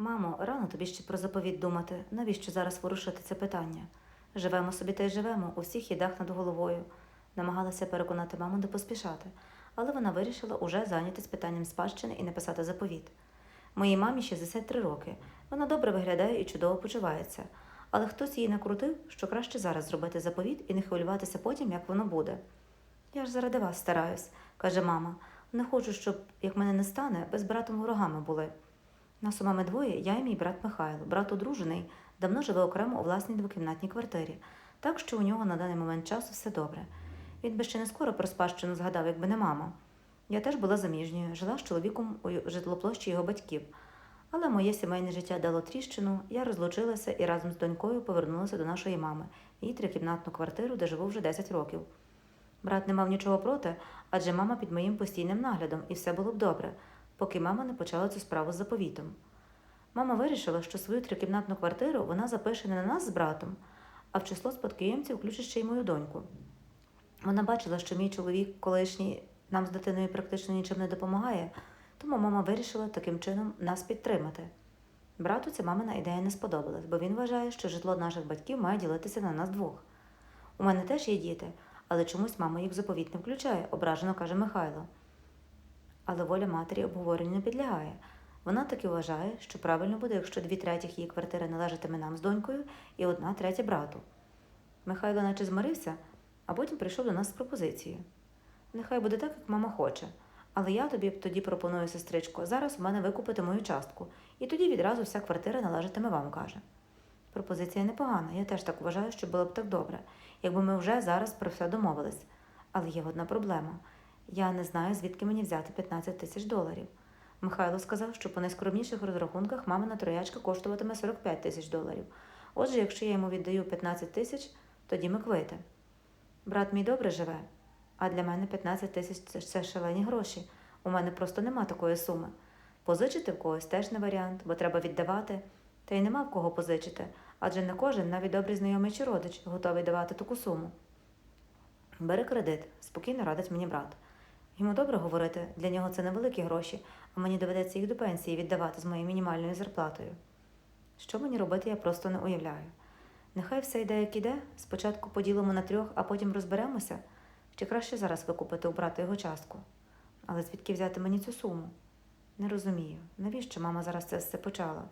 Мамо, рано тобі ще про заповіт думати. Навіщо зараз ворушити це питання? Живемо собі та й живемо, у всіх їдах над головою. Намагалася переконати маму не поспішати, але вона вирішила уже зайнятись питанням спадщини і написати заповіт. Моїй мамі 63 роки. Вона добре виглядає і чудово почувається. Але хтось її накрутив, що краще зараз зробити заповіт і не хвилюватися потім, як воно буде. Я ж заради вас стараюсь, каже мама. Не хочу, щоб, як мене не стане, ви з братом ворогами були. Нас у мами двоє, я і мій брат Михайло. Брат одружений, давно живе окремо у власній двокімнатній квартирі, так що у нього на даний момент часу все добре. Він би ще не скоро про спадщину згадав, якби не мама. Я теж була заміжньою, жила з чоловіком у житлоплощі його батьків. Але моє сімейне життя дало тріщину, я розлучилася і разом з донькою повернулася до нашої мами, її трикімнатну квартиру, де живу вже 10 років. Брат не мав нічого проти, адже мама під моїм постійним наглядом, і все було б добре, поки мама не почала цю справу з заповітом. Мама вирішила, що свою трикімнатну квартиру вона запише не на нас з братом, а в число спадкоємців включить ще й мою доньку. Вона бачила, що мій чоловік колишній нам з дитиною практично нічим не допомагає, тому мама вирішила таким чином нас підтримати. Брату ця мамина ідея не сподобалась, бо він вважає, що житло наших батьків має ділитися на нас двох. У мене теж є діти, але чомусь мама їх в заповіт не включає, ображено каже Михайло. Але воля матері обговоренню не підлягає. Вона таки вважає, що правильно буде, якщо дві третіх її квартири належатиме нам з донькою і одна третя брату. Михайло наче змирився, а потім прийшов до нас з пропозицією. Нехай буде так, як мама хоче. Але я тобі тоді пропоную, сестричко, зараз у мене викупити мою частку, і тоді відразу вся квартира належатиме вам, каже. Пропозиція непогана, я теж так вважаю, що було б так добре, якби ми вже зараз про все домовились. Але є одна проблема. Я не знаю, звідки мені взяти 15 тисяч доларів. Михайло сказав, що по найскромніших розрахунках мамина троячка коштуватиме 45 тисяч доларів. Отже, якщо я йому віддаю 15 тисяч, тоді ми квити. Брат мій добре живе, а для мене 15 тисяч це, шалені гроші. У мене просто нема такої суми. Позичити в когось теж не варіант, бо треба віддавати. Та й нема в кого позичити, адже не кожен, навіть добрий знайомий чи родич, готовий давати таку суму. Бери кредит, спокійно радить мені брат. Йому добре говорити, для нього це невеликі гроші, а мені доведеться їх до пенсії віддавати з моєю мінімальною зарплатою. Що мені робити, я просто не уявляю. Нехай все йде, як іде, спочатку поділимо на трьох, а потім розберемося, чи краще зараз викупити у брата його частку. Але звідки взяти мені цю суму? Не розумію, навіщо мама зараз це все почала.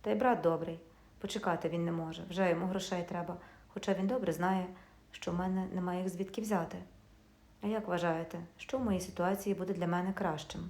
Та й брат добрий. Почекати він не може, вже йому грошей треба, хоча він добре знає, що в мене немає їх звідки взяти. А як вважаєте, що в моїй ситуації буде для мене кращим?